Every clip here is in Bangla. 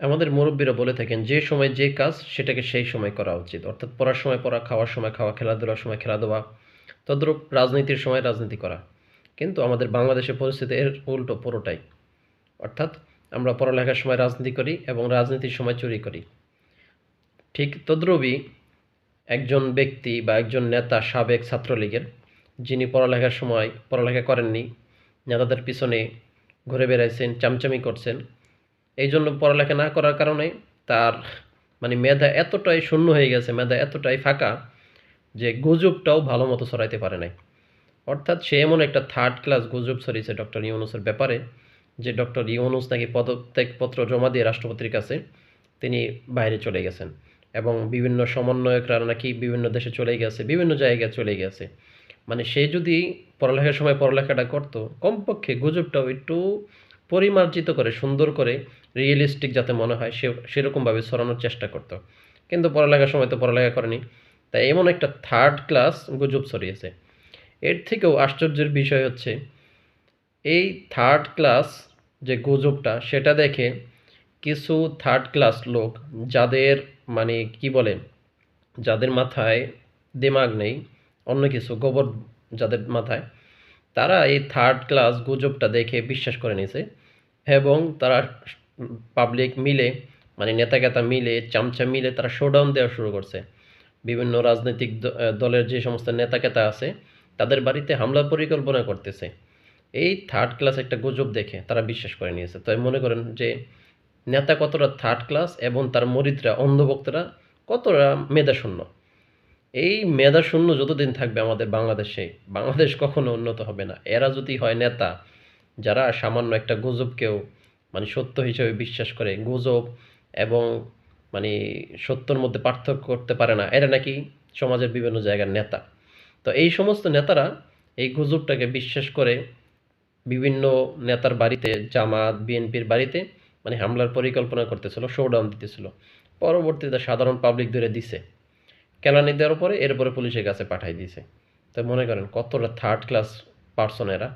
আমাদের মুরব্বীরা বলে থাকেন, যে সময় যে কাজ, সেটাকে সেই সময় করা উচিত। অর্থাৎ পড়ার সময় পড়া, খাওয়ার সময় খাওয়া, খেলাধুলার সময় খেলাধুলা, তদ্রূপ রাজনীতির সময় রাজনীতি করা। কিন্তু আমাদের বাংলাদেশের পরিস্থিতি এর উল্টো, পুরোটাই। অর্থাৎ আমরা পড়ালেখার সময় রাজনীতি করি এবং রাজনীতির সময় চুরি করি। ঠিক তদ্রূপই একজন ব্যক্তি বা একজন নেতা, সাবেক ছাত্রলীগের, যিনি পড়ালেখার সময় পড়ালেখা করেননি, নেতাদের পিছনে ঘুরে বেড়াইছেন, চামচামি করছেন এই জন্য পড়ালেখা না করার কারণে তার মানে মেধা এতটাই শূন্য হয়ে গেছে, মেধা এতটাই ফাঁকা যে গুজবটাও ভালো মতো ছড়াইতে পারে নাই। অর্থাৎ সে এমন একটা থার্ড ক্লাস গুজব ছড়িয়েছে ডক্টর ইউনুসের ব্যাপারে, যে ডক্টর ইউনুস নাকি পদত্যাগপত্র জমা দিয়ে রাষ্ট্রপতির কাছে তিনি বাইরে চলে গেছেন এবং বিভিন্ন সমন্বয়করা নাকি বিভিন্ন দেশে চলে গেছে, বিভিন্ন জায়গায় চলে গেছে। মানে সে যদি পড়ালেখার সময় পড়ালেখাটা করতো, কমপক্ষে গুজবটাও একটু পরিমার্জিত করে, সুন্দর করে রিয়েলিস্টিক যাতে মনে হয়, সে সেরকমভাবে ছড়ানোর চেষ্টা করতো। কিন্তু পড়ালেখার সময় তো পড়ালেখা করেনি। তাই এমন একটা থার্ড ক্লাস গুজব ছড়িয়েছে। এর থেকেও আশ্চর্যের বিষয় হচ্ছে, এই থার্ড ক্লাস যে গুজবটা, সেটা দেখে কিছু থার্ড ক্লাস লোক, যাদের মানে কি বলে, যাদের মাথায় দিমাগ নেই, অন্য কিছু গোবর যাদের মাথায় তারা এই থার্ড ক্লাস গুজবটা দেখে বিশ্বাস করে নিয়েছে এবং তারা পাবলিক মিলে মানে নেতাকেতা মিলে, চামচা মিলে তারা শোডাউন দেওয়া শুরু করছে। বিভিন্ন রাজনৈতিক দলের যে সমস্ত নেতাকেতা আছে, তাদের বাড়িতে হামলার পরিকল্পনা করতেছে। এই থার্ড ক্লাস একটা গুজব দেখে তারা বিশ্বাস করে নিয়েছে। তাই মনে করেন যে নেতা কতটা থার্ড ক্লাস এবং তার মরিদরা অন্ধভক্তরা কতটা মেধাশূন্য। এই মেধাশূন্য যতদিন থাকবে আমাদের বাংলাদেশে, বাংলাদেশ কখনো উন্নত হবে না। এরা যদি হয় নেতা, যারা সামান্য একটা গুজবকেও মানে সত্য হিসেবে বিশ্বাস করে, গুজব এবং মানে সত্যর মধ্যে পার্থক্য করতে পারে না, এরা নাকি সমাজের বিভিন্ন জায়গার নেতা। তো এই সমস্ত নেতারা এই গুজবটাকে বিশ্বাস করে বিভিন্ন নেতার বাড়িতে, জামাত, বিএনপির বাড়িতে মানে হামলার পরিকল্পনা করতেছিল শোডাউন দিতেছিল। পরবর্তীতে সাধারণ পাবলিক ধরে দিছে। কেলানি দেওয়ার পরে এরপরে পুলিশের কাছে পাঠাই দিয়েছে। তো মনে করেন কতটা থার্ড ক্লাস পার্সন এরা।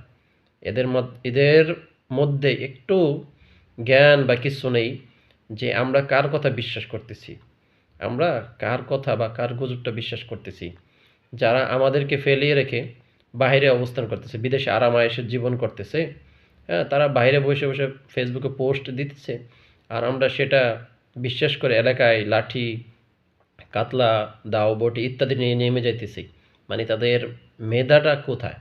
এদের এদের মধ্যে একটু জ্ঞান বা কিছু নেই যে আমরা কার কথা বিশ্বাস করতেছি। আমরা কার কথা বা কার গুজবটা বিশ্বাস করতেছি। যারা আমাদেরকে ফেলিয়ে রেখে বাইরে অবস্থান করতেছে, বিদেশে আরাম আয়েসের জীবন করতেছে হ্যাঁ তারা বাইরে বসে বসে ফেসবুকে পোস্ট দিতেছে। আর আমরা সেটা বিশ্বাস করে এলাকায় লাঠি কাতলা, দাও, বটি ইত্যাদি নিয়ে নেমে যাইতেছি। মানে তাদের মেধাটা কোথায়?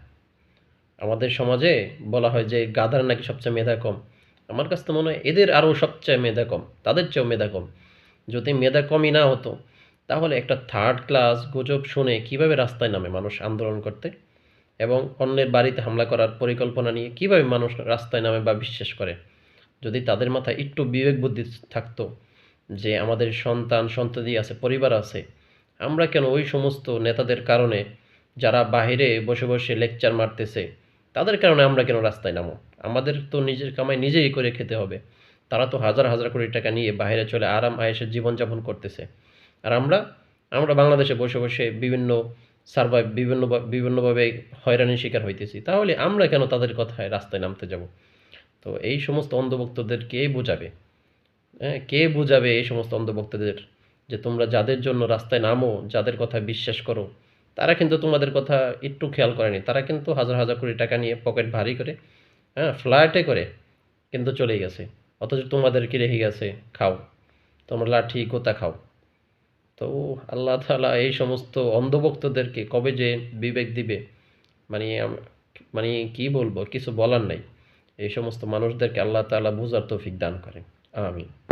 আমাদের সমাজে বলা হয় যে গাধার নাকি সবচেয়ে মেধা কম। আমার কাছে তো মনে হয় এদের আরও সবচেয়ে মেধা কম, তাদের চেয়েও মেধা কম। যদি মেধা কমই না হতো, তাহলে একটা থার্ড ক্লাস গুজব শুনে কীভাবে রাস্তায় নামে মানুষ আন্দোলন করতে? এবং অন্যের বাড়িতে হামলা করার পরিকল্পনা নিয়ে কীভাবে মানুষ রাস্তায় নামে বা বিশ্বাস করে? যদি তাদের মাথায় একটু বিবেক বুদ্ধি থাকতো যে আমাদের সন্তান, সন্ততি আছে, পরিবার আছে, আমরা কেন ওই সমস্ত নেতাদের কারণে যারা বাহিরে বসে বসে লেকচার মারতেছে, তাদের কারণে আমরা কেন রাস্তায় নামো? আমাদের তো নিজের কামাই নিজেই করে খেতে হবে। তারা তো হাজার হাজার কোটি টাকা নিয়ে বাইরে চলে আরাম আয়েসের জীবনযাপন করতেছে। আর আমরা আমরা বাংলাদেশে বসে বসে বিভিন্ন সার্ভাইভ, বিভিন্ন বিভিন্নভাবে হয়রানির শিকার হইতেছি। তাহলে আমরা কেন তাদের কথায় রাস্তায় নামতে যাব? তো এই সমস্ত অন্ধভক্তদের কে বোঝাবে? কে বুঝাবে এই সমস্ত অন্ধভক্তদের? যে তোমরা যাদের জন্য রাস্তায় নামো, যাদের কথা বিশ্বাস করো, তারা কিন্তু তোমাদের কথা একটু খেয়াল করেনি। তারা কিন্তু হাজার হাজার কোটি টাকা নিয়ে পকেট ভারী করে হ্যাঁ ফ্লাইটে করে কিন্তু চলে গেছে। অথচ তোমাদেরকে রেখে গেছে? খাও। তোমরা লাঠি, গোতা খাও। তো আল্লাহ তালা এই সমস্ত অন্ধভক্তদেরকে কবে যে বিবেক দিবে মানে মানে কি বলব, কিছু বলার নাই। এই সমস্ত মানুষদেরকে আল্লাহ তালা বুঝার তৌফিক দান করেন। আমিন।